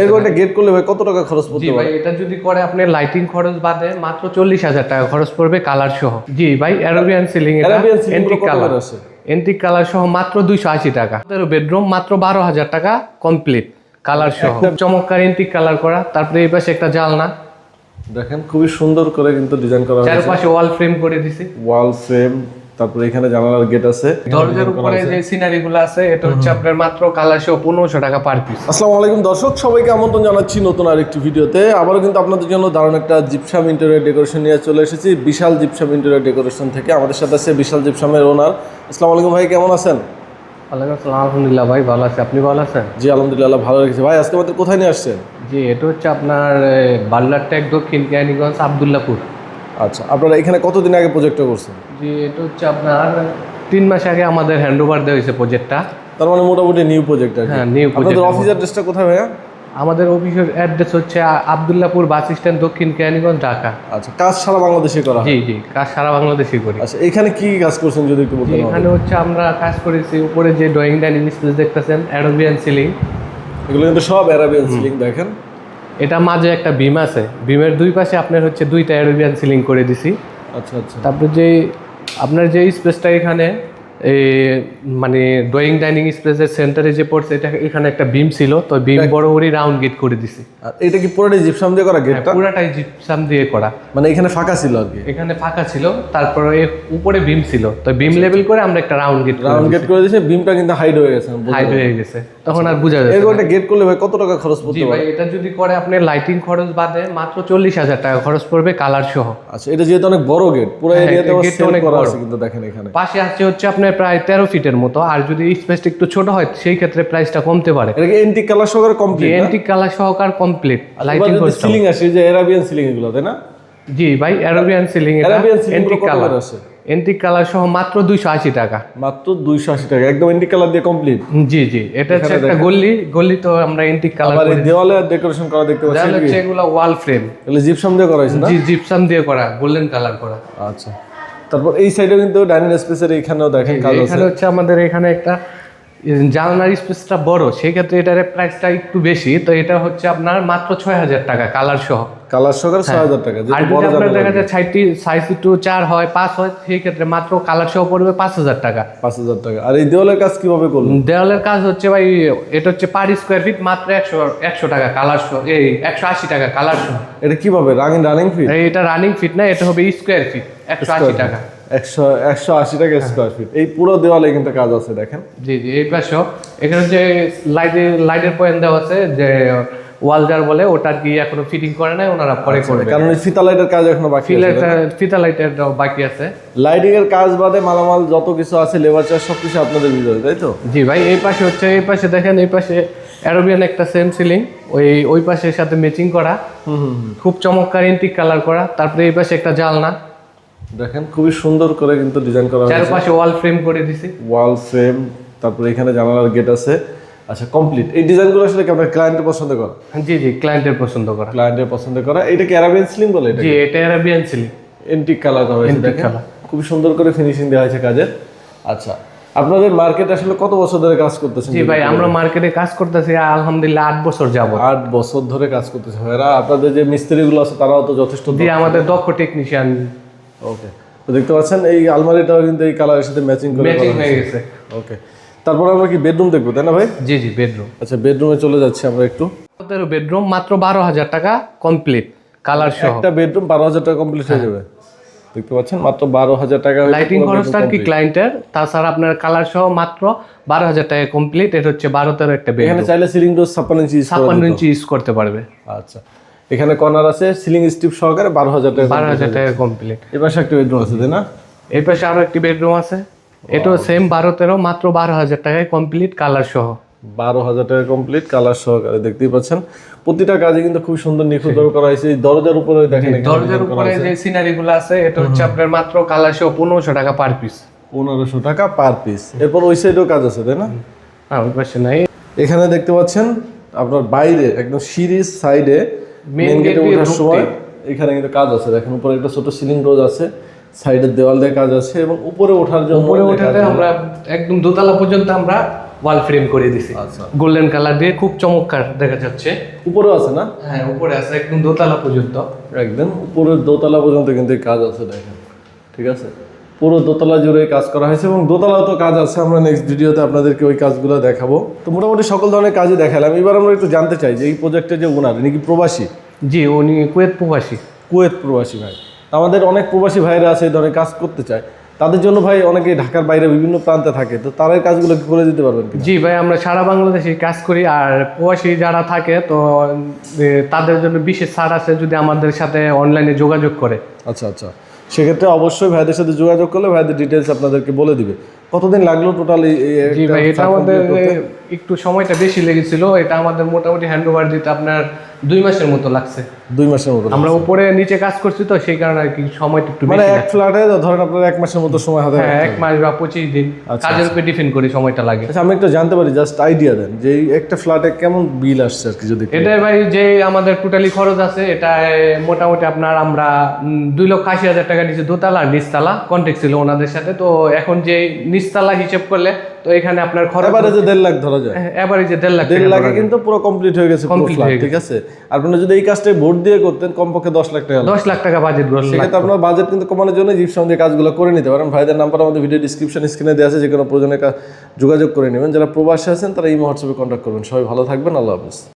এরকম একটা গেট করলে ভাই কত টাকা খরচ পড়তে ভাই পারে? এটা যদি করে আপনি লাইটিং খরচ বাদে মাত্র চল্লিশ হাজার টাকা খরচ পড়বে কালার সহ। জি ভাই অ্যারাবিয়ান সিলিং এটা এন্টিক কালার আছে? এন্টিক কালার সহ মাত্র দুইশো আশি টাকা। বেডরুম মাত্র বারো হাজার টাকা কমপ্লিট কালার সহ। চমৎকার এন্টিক কালার করা। তারপরে এই পাশে একটা জালনা। দেখেন খুবই সুন্দর করে কিন্তু ডিজাইন করা হয়েছে। চারপাশে ওয়াল ফ্রেম করে দিছি। ওয়াল ফ্রেম তারপরে এখানে জানালার গেট আছে দরজার উপরে যে সিনারি গুলো আছে এটা হচ্ছে আপনার মাত্র সহ পনেরোশো টাকা পার পিস আসসালামু আলাইকুম দর্শক সবাইকে আমন্ত্রণ জানাচ্ছি নতুন আরেকটি ভিডিওতে। আবারও কিন্তু আপনাদের জন্য দারুণ একটা জিপসাম ইন্টেরিয়র ডেকোরেশন নিয়ে চলে এসেছি। বিশাল জিপসাম ইন্টেরিয়র ডেকোরেশন থেকে আমাদের সাথে আছে বিশাল জিপসামের ওনার আসসালামু আলাইকুম ভাই কেমন আছেন? ওয়ালাইকুম আসসালাম আলহামদুলিল্লাহ ভাই ভালো আছে। আপনি ভালো আছেন? জি আলহামদুলিল্লাহ ভালো রেখেছি। ভাই আজকে আমাদের কোথায় নিয়ে আসছেন? জি এটা হচ্ছে আপনার বাল্লার ট্যাগ দক্ষিণ কেরানীগঞ্জ আবদুল্লাপুর। আচ্ছা আপনারা এখানে কতদিন আগে প্রজেক্টটা করছেন? জি এটা হচ্ছে আপনার তিন মাস আগে আমাদের হ্যান্ড ওভার দেওয়া হয়েছে প্রজেক্টটা তার মানে মোটামুটি নিউ প্রজেক্ট আর কি। হ্যাঁ নিউ প্রজেক্ট আপনাদের অফিস অ্যাড্রেসটা কোথায় ভাইয়া? আমাদের অফিসের অ্যাড্রেস হচ্ছে আবদুল্লাপুর বাস স্ট্যান্ড দক্ষিণ কেরানীগঞ্জ ঢাকা। আচ্ছা কাজ সারা বাংলাদেশে করা হয়? জি জি কাজ সারা বাংলাদেশে করি। আচ্ছা এখানে কি কি কাজ করছেন যদি একটু বলতেন এখানে হচ্ছে আমরা কাজ করেছি উপরে যে ড্রয়িং ডাইনিং স্পেস দেখতেছেন অ্যারোবিয়ান সিলিং এগুলো কিন্তু সব অ্যারাবিয়ান সিলিং দেখেন। এটা মাঝে একটা বিম আছে। বিমের দুই পাশে আপনার হচ্ছে দুইটা অ্যারোবিয়ান সিলিং করে দিছি। আচ্ছা আচ্ছা। তারপর যে আপনার যে স্পেসটা এখানে মানে ড্রয়িং ডাইনিং স্পেসের সেন্টারে যে পড়ছে এটা এখানে একটা বিম ছিল তো বিম বরাবরই রাউন্ড গেট করে দিছি। এটা কি পুরোটাই জিপসাম দিয়ে করা গেটটা পুরাটাই জিপসাম দিয়ে করা। মানে এখানে ফাঁকা ছিল আর কি। এখানে ফাঁকা ছিল তারপরে এর উপরে বিম ছিল। তো বিম লেভেল করে আমরা একটা রাউন্ড গেট রাউন্ড গেট করে দিয়েছে বিমটা কিন্তু হাইড হয়ে গেছে হাইড হয়ে গেছে। তখন আর বোঝা যাচ্ছে এরকম। একটা গেট করলে ভাই কত টাকা খরচ জি পড়তে ভাই এটা যদি করে আপনি লাইটিং খরচ বাদে মাত্র চল্লিশ হাজার টাকা খরচ পড়বে কালার সহ। আচ্ছা এটা যেহেতু অনেক বড় গেট পুরো হ্যাঁ, এরিয়াতে এই টা সেল অনেক করা বড়। আছে কিন্তু দেখেন এখানে। পাশে আছে হচ্ছে আপনার প্রায় তেরো ফিটের মতো আর যদি স্পেসটা একটু ছোট হয় সেই ক্ষেত্রে প্রাইসটা কমতে পারে। এন্টিক কালার সহকারে কমপ্লিট এন্টিক কালার সহকার কমপ্লিট লাইটিং সিলিং আসে যে অ্যারাবিয়ান সিলিং এগুলো তাই না? জি ভাই অ্যারোবিয়ান সিলিং এটা এন্টিক কালার আছে? এন্টিক কালার সহ মাত্র দুইশো আশি টাকা। মাত্র দুইশো আশি টাকা একদম এন্টিক কালার দিয়ে কমপ্লিট জি জি এটা হচ্ছে একটা গল্লি গল্লি তো আমরা এন্টিক কালার দেওয়ালে ডেকোরেশন করা দেখতে পাচ্ছি এগুলো ওয়াল ফ্রেম এগুলো জিপসাম দিয়ে করা হয়েছে জি জিপসাম দিয়ে করা গোল্ডেন কালার করা। আচ্ছা। তারপর এই সাইডে কিন্তু ডাইনিং স্পেসের এখানেও দেখেন কাজ আছে এখানে হচ্ছে আমাদের এখানে একটা জানলার স্পেসটা বড় সেই ক্ষেত্রে এটার প্রাইসটা একটু বেশি তো এটা হচ্ছে আপনার মাত্র ছয় হাজার টাকা কালার সহ। কালার সহকারে ছয় হাজার টাকা আর যদি আপনার দেখা যায় সাইডটি সাইজ একটু চার হয় পাঁচ হয় সেই ক্ষেত্রে মাত্র কালার সহ পড়বে পাঁচ হাজার টাকা। পাঁচ হাজার টাকা। আর এই দেওয়ালের কাজ কীভাবে করলেন? দেওয়ালের কাজ হচ্ছে ভাই এটা হচ্ছে পার স্কোয়ার ফিট মাত্র একশো একশো টাকা কালার সহ এই একশো আশি টাকা কালার সহ। এটা কীভাবে? রানিং রানিং ফিট এটা রানিং ফিট না এটা হবে স্কোয়ার ফিট একশো আশি টাকা। একশো একশো আশি টাকা স্কোয়ার ফিট এই পুরো দেওয়ালে কিন্তু কাজ আছে দেখেন। জি জি এই পাশেও। এখানে যে লাইটের লাইটের পয়েন্ট দেওয়া আছে যে ওয়াল জার বলে ওটার কি এখনও ফিটিং করে নাই ওনারা পরে করবে। কারণ এই ফিতা লাইটের কাজ এখনও বাকি আছে ফিতা লাইটের বাকি আছে। লাইটিং এর কাজ বাদে মালামাল যত কিছু আছে লেবার চার্জ সবকিছু আপনাদের ভিতরে তাই তো? জি ভাই এই পাশে হচ্ছে এই পাশে দেখেন এই পাশে অ্যারোবিয়ান একটা সেম সিলিং ওই ওই পাশের সাথে ম্যাচিং করা। খুব চমৎকার ইন্টিক কালার করা। তারপরে এই পাশে একটা জালনা। দেখেন খুবই সুন্দর করে কিন্তু ডিজাইন করা হয়েছে। চারপাশে ওয়াল ফ্রেম করে দিছি। ওয়াল ফ্রেম তারপরে এখানে জানালার গেট আছে। আচ্ছা কমপ্লিট এই ডিজাইনগুলো আসলে কি আপনার ক্লায়েন্টের পছন্দ করা? জি জি ক্লায়েন্টের পছন্দ করা। ক্লায়েন্টের পছন্দ করা। এটা কি অ্যারাবিয়ান সিলিং বলে এটা জি এটা অ্যারোবিয়ান সিলিং এন্টিক কালার করা হয়েছে দেখেন। খুবই সুন্দর করে ফিনিশিং দেওয়া হয়েছে কাজের। আচ্ছা আপনাদের মার্কেট আসলে কত বছর ধরে কাজ করতেছেন জি ভাই আমরা মার্কেটে কাজ করতেছি আলহামদুলিল্লাহ আট বছর যাবত আট বছর ধরে কাজ করতেছে ভাইরা আপনাদের যে মিস্ত্রিগুলো আছে তারাও তো যথেষ্ট জি আমাদের দক্ষ টেকনিশিয়ান ওকে তো দেখতে পাচ্ছেন এই আলমারিটাও কিন্তু এই কালারের সাথে ম্যাচিং করে ম্যাচিং হয়ে গেছে। ওকে তারপর আমরা কি বেডরুম দেখব তাই না ভাই? জি জি বেডরুম আচ্ছা বেডরুমে চলে যাচ্ছি আমরা একটু। বেডরুম মাত্র বারো হাজার টাকা কমপ্লিট কালার সহ। একটা বেডরুম বারো হাজার টাকা কমপ্লিট হয়ে যাবে। দেখতে পাচ্ছেন মাত্র বারো হাজার টাকা লাইটিং খরচটা আর কি ক্লায়েন্টের তাছাড়া আপনার কালার সহ মাত্র বারো হাজার টাকা কমপ্লিট এটা হচ্ছে বারো তেরো একটা বেড এখানে চাইলে সিলিং ডোর ছাপ্পান্ন ইঞ্চি ছাপ্পান্ন ইঞ্চি ইউজ করতে পারবে। আচ্ছা। এখানে কর্নার আছে সিলিং স্টিপ সহকারে বারো হাজার টাকা বারো হাজার টাকা কমপ্লিট এবার একটা বেডরুম আছে তাই না? এই পাশে আরও একটি বেডরুম আছে। এটাও সেম বারো তেরো মাত্র বারো হাজার টাকায় কমপ্লিট কালার সহ। বারো হাজার টাকা কমপ্লিট কালার সহকারে দেখতেই পাচ্ছেন। প্রতিটা কাজে কিন্তু খুব সুন্দর নিখুঁত করা হয়েছে। দরজার উপরে দেখেন দরজার উপরে যে সিনারি গুলো আছে এটা হচ্ছে আপনার মাত্র কালার সহ পনেরোশো টাকা পার পিস পনেরোশো টাকা পার পিস এরপর ওই সাইডেও কাজ আছে তাই না? হ্যাঁ ওই পাশে নাই। এখানে দেখতে পাচ্ছেন আপনার বাইরে একদম সিরিজ সাইডে মেন গেটে ওঠার সময় এখানে কিন্তু কাজ আছে। দেখেন উপরে একটা ছোট সিলিং রোজ আছে সাইডের দেওয়াল দিয়ে কাজ আছে এবং উপরে ওঠার জন্য উপরে ওঠাতে আমরা একদম দোতলা পর্যন্ত আমরা ওয়াল ফ্রেম করে দিছি। আচ্ছা। গোল্ডেন কালার দিয়ে খুব চমৎকার দেখা যাচ্ছে। উপরেও আছে না? হ্যাঁ উপরে আছে একদম দোতলা পর্যন্ত। একদম উপরের দোতলা পর্যন্ত কিন্তু কাজ আছে দেখেন। ঠিক আছে? পুরো দোতলা জুড়ে কাজ করা হয়েছে এবং দোতলাও তো কাজ আছে আমরা নেক্সট ভিডিওতে আপনাদেরকে ওই কাজগুলো দেখাবো। তো মোটামুটি সকল ধরনের কাজই দেখালাম। এবার আমরা একটু জানতে চাই যে এই প্রজেক্টের যে ওনার নাকি প্রবাসী? জি উনি কুয়েত প্রবাসী। কুয়েত প্রবাসী ভাই। আমাদের অনেক প্রবাসী ভাইরা আছে এই ধরনের কাজ করতে চায়। তাদের জন্য ভাই অনেকে ঢাকার বাইরে বিভিন্ন প্রান্তে থাকে। তো এই কাজগুলো কি করে দিতে পারবেন জি ভাই আমরা সারা বাংলাদেশে কাজ করি। আর প্রবাসী যারা থাকে তো তাদের জন্য বিশেষ ছাড় আছে যদি আমাদের সাথে অনলাইনে যোগাযোগ করে। আচ্ছা আচ্ছা। সেক্ষেত্রে অবশ্যই ভাইদের সাথে যোগাযোগ করলে ভাইদের ডিটেলস আপনাদেরকে বলে দিবে। কতদিন লাগল টোটাল জি ভাই এটা আমাদের একটু সময়টা বেশি লেগেছিল। এটা আমাদের মোটামুটি হ্যান্ড ওভার দিতে আপনার দুই মাসের মতো লাগছে। দুই মাসের মতো আমরা উপরে নিচে কাজ করছি তো সেই কারণে আর কি সময়টা একটু মানে এক ফ্ল্যাটে ধরেন আপনার এক মাসের মতো সময় হাতে হ্যাঁ এক মাস বা পঁচিশ দিন কাজের উপরে ডিপেন্ড করে সময়টা লাগে। আচ্ছা আমি একটু জানতে পারি জাস্ট আইডিয়া দেন যে একটা ফ্ল্যাটে কেমন বিল আসছে আর কি যদি এটা ভাই যে আমাদের টোটালি খরচ আছে এটা মোটামুটি আপনার আমরা দুই লক্ষ আশি হাজার টাকা নিচে দোতলা নিচতলা কন্ট্যাক্ট ছিল ওনাদের সাথে। তো এখন যে হিসেব করলে তো এখানে আপনার খরচ এবারে যে দেড় লাখ ধরা যায়। এভারেজে দেড় লাখ দেড় লাখে কিন্তু পুরো কমপ্লিট হয়ে গেছে হয়ে ঠিক আছে? আপনারা যদি এই কাজটাই ভোট দিয়ে করতেন কমপক্ষে দশ লাখ টাকা দশ লাখ টাকা বাজেট সেক্ষেত্রে আপনার বাজেট কিন্তু কমানোর জন্য জিপসাম দিয়ে কাজগুলো করে নিতে পারেন। ভাইদের নাম্বার আমাদের ভিডিও ডিসক্রিপশন স্ক্রিনে দেওয়া আছে যে কোনো প্রয়োজনে যোগাযোগ করে নেবেন। যারা প্রবাসী আছেন তারা এই হোয়াটসঅ্যাপে কন্ট্যাক্ট করবেন। সবাই ভালো থাকবেন। আল্লাহ হাফিজ।